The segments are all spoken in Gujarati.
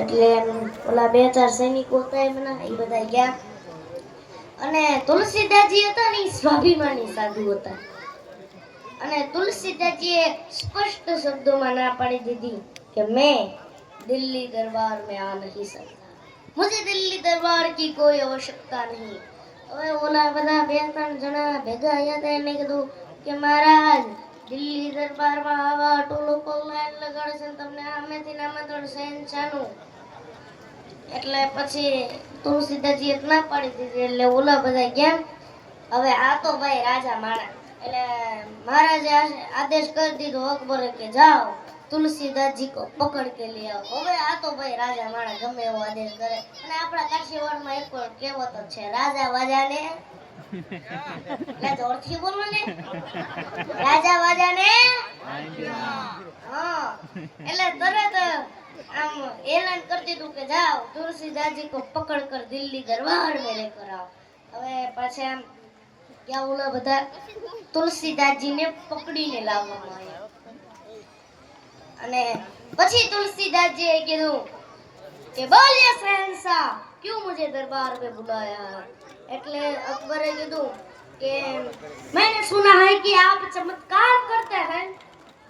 એટલે ઓલા બે ચાર સૈનિકો હતા એમના એ બધા ગયા. અને તુલસીદાસજી હતા ને સ્વાભિમાની સાધુ હતા. અને તુલસીદાસજીએ સ્પષ્ટ શબ્દોમાં ના પાડી દીધી કે મેં દિલ્હી દરબાર મેં આ નહીં શકતા મુજે દિલ્હી દરબાર કી કોઈ આવશ્યકતા નહીં. હવે ઓલા બધા બે ત્રણ જણા ભેગા આવ્યા હતા, એને કીધું કે મહારાજ દિલ્હી દરબારમાં આવા આટો લોકો લગાડે છે તમને આમેથી આમંત્રણ શહેનશાહનું એટલે પછી તુલસીદાસજીએ ના પાડી દીધી એટલે ઓલા બધા ગયા. હવે આ તો ભાઈ રાજા માણા. એટલે મહારાજે આદેશ કરી દીધો અકબરે કે જાઓ તુલસીદાસજી કો પકડ કે લઈ આવો. હવે આ તો ભાઈ રાજા માણા ગમે એવો આદેશ કરે. અને આપણા કાશીવાડમાં એક પણ કહેવત છે, રાજા વાજાને એટલે જોરથી બોલો કે જાઓ, તુલસીદાસજી કો પકડ કર દિલ્હી દરબાર મે કરાવ. હવે પાછા આમ ક્યાં ઓલા બધા તુલસીદાસજીને પકડીને લાવવામાં આવ્યા. અને પછી તુલસીદાસજીએ કીધું કે બોલીએ શહેનશાહ ક્યું મુજે દરબાર में बुलाया? એટલે અકબરે કીધું કે मैंने सुना है कि आप चमत्कार करते हैं,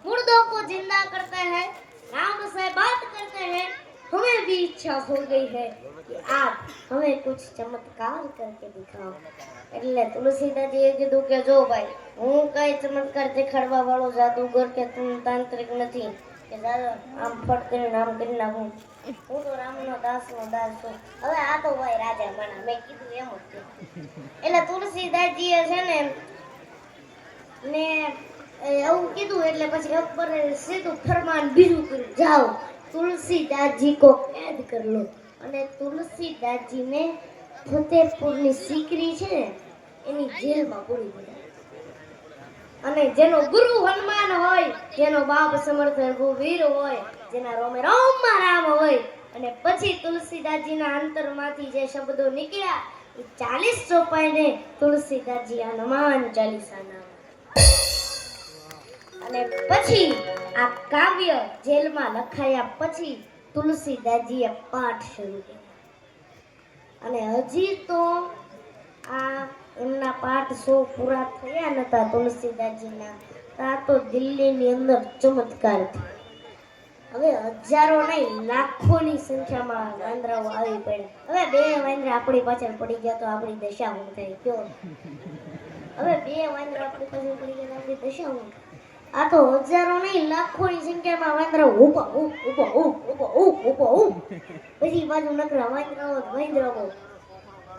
मुर्दों को ज़िंदा करते हैं, राम से बात करते हैं। हमें भी इच्छा हो गई है कि आप हमें कुछ चमत्कार करके दिखाओ। એટલે તુલસીદાસજીએ કીધું કે જો ભાઈ હું કઈ ચમત્કાર દેખાડવા વાળો જાદુગર કે તાંત્રિક નથી કે કીધું એટલે તુલસીદાસજીએ છે ને સીધું ફરમાન બીજું કર્યું. જાઓ, તુલસીદાસજી કો કેદ કર લો. અને તુલસીદાસજીને ફતેહપુરની સિકરી છે ને, એની જેલમાં પૂરી દીધા અને જેનો ગુરુ હનુમાન હોય, જેનો બાપ સમર્થ રઘુવીર હોય, જેના રોમે રોમમાં રામ હોય, અને પછી તુલસીદાસજીના અંતરમાંથી જે શબ્દો નીકળ્યા, એ ચાલીસ ચોપાઈને તુલસીદાસજી હનુમાન ચાલીસાના. અને પછી આ કાવ્ય જેલમાં લખાયા પછી તુલસીદાસજીએ પાઠ શરૂ કર્યા. અને હજી તો આ એમના પાઠ સો પૂરા થયા નતા તુલસીદાસજીના. તા તો દિલ્હીની અંદર ચમત્કાર હવે હજારો નહીં, લાખોની સંખ્યામાં વાંદરાઓ આવી પડ્યા. હવે બે વાંદરા આપણી પાછળ પડી ગયા તો આપણી દશા હું થાય કયો? હવે બે વાંદરા આપણી પાછળ પડી ગયા આપણી દશા હું આ તો હજારો નહીં, લાખોની સંખ્યામાં વાંદરા ઊભા ઉભ ઊભા ઉભ ઊભા ઉભ પછી બાજુ નકરા વાંદરાઓ વાંદરાઓ.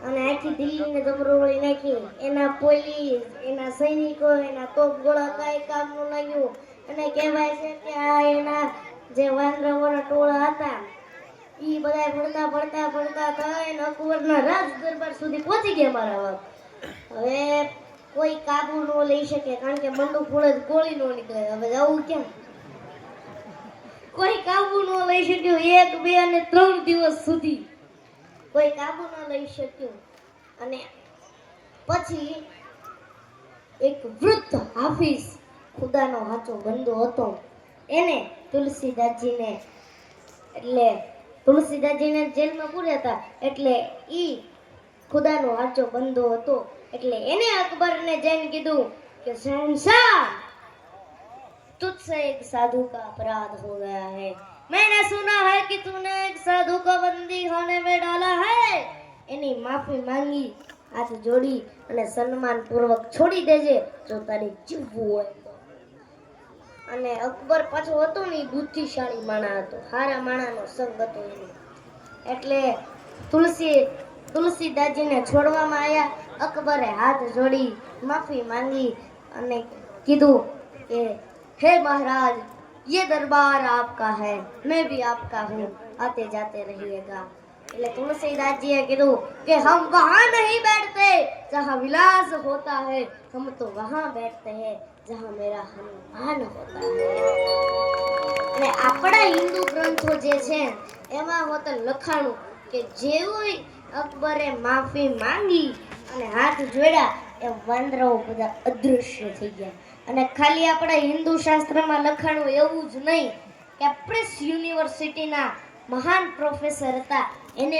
અને આખી દિલ્હીને જમરોળી નાખી. એના પોલીસ, એના સૈનિકો, એના તોપ ગોળા કાંઈ કામનું લાગ્યું. અને કહેવાય છે કે આ એના જે વાંદરાઓના ટોળા હતા એ બધા ભણતા ભણતા ભણતા થઈને અકબરના રાજ દરબાર સુધી પહોંચી ગયા મારા બાપ. હવે કોઈ કાબુ ન લઈ શકે, કારણ કે બંદૂક ફોડે જ ગોળી નો નીકળે. હવે જવું કેમ? કોઈ કાબુ ન લઈ શક્યું એક, બે અને ત્રણ દિવસ સુધી. કોઈ કાબુ ન લઈ શક્યું અને પછી એક વૃદ્ધ હાફિઝ ખુદાનો સાચો બંદો હતો એને તુલસીદાસજીને એટલે તુલસીદાસજીને જેલમાં પૂર્યા હતા એટલે ઈ ખુદાનો સાચો બંદો હતો એટલે એને અકબરને જઈને કીધું કે શહેનશાહ तुझसे एक साधु का अपराध हो गया है मैंने सुना है कि तूने एक साधु को बंदी खाने में डाला है એની માફી માંગી હાથ જોડી અને સન્માન પૂર્વક છોડી દેજે જો તારે જીવવું હોય તો. અને અકબર પાછો હતો ને ઈ બુદ્ધિશાળી માણા હતો હારા માણાનો સંગ હતો એનો એટલે તુલસી તુલસીદાસજીને છોડવામાં આવ્યા અકબરે હાથ જોડી માફી માંગી અને કીધું કે हे महाराज ये દરબાર આપકા હૈ મેં ભી આપકા હું આતે જાતે રહીએગા એટલે તુલસીદાસજીએ કીધું કે હમ વહાં નહીં બેઠતે જહાં વિલાસ હોતા હૈ હમ તો વહાં બેઠતે હૈ જહાં મેરા હનુમાન હોતા હૈ અને આપણા હિન્દુ ગ્રંથો જે છે, એમાં હોત લખાણું કે જેવું અકબરે માફી માંગી અને હાથ જોડ્યા એ વાંદરાઓ બધા અદૃશ્ય થઈ ગયા. અને ખાલી આપણા હિન્દુ શાસ્ત્રમાં લખાણું એવું જ નહીં કે પ્રેસ યુનિવર્સિટીના મહાન પ્રોફેસર હતા. એને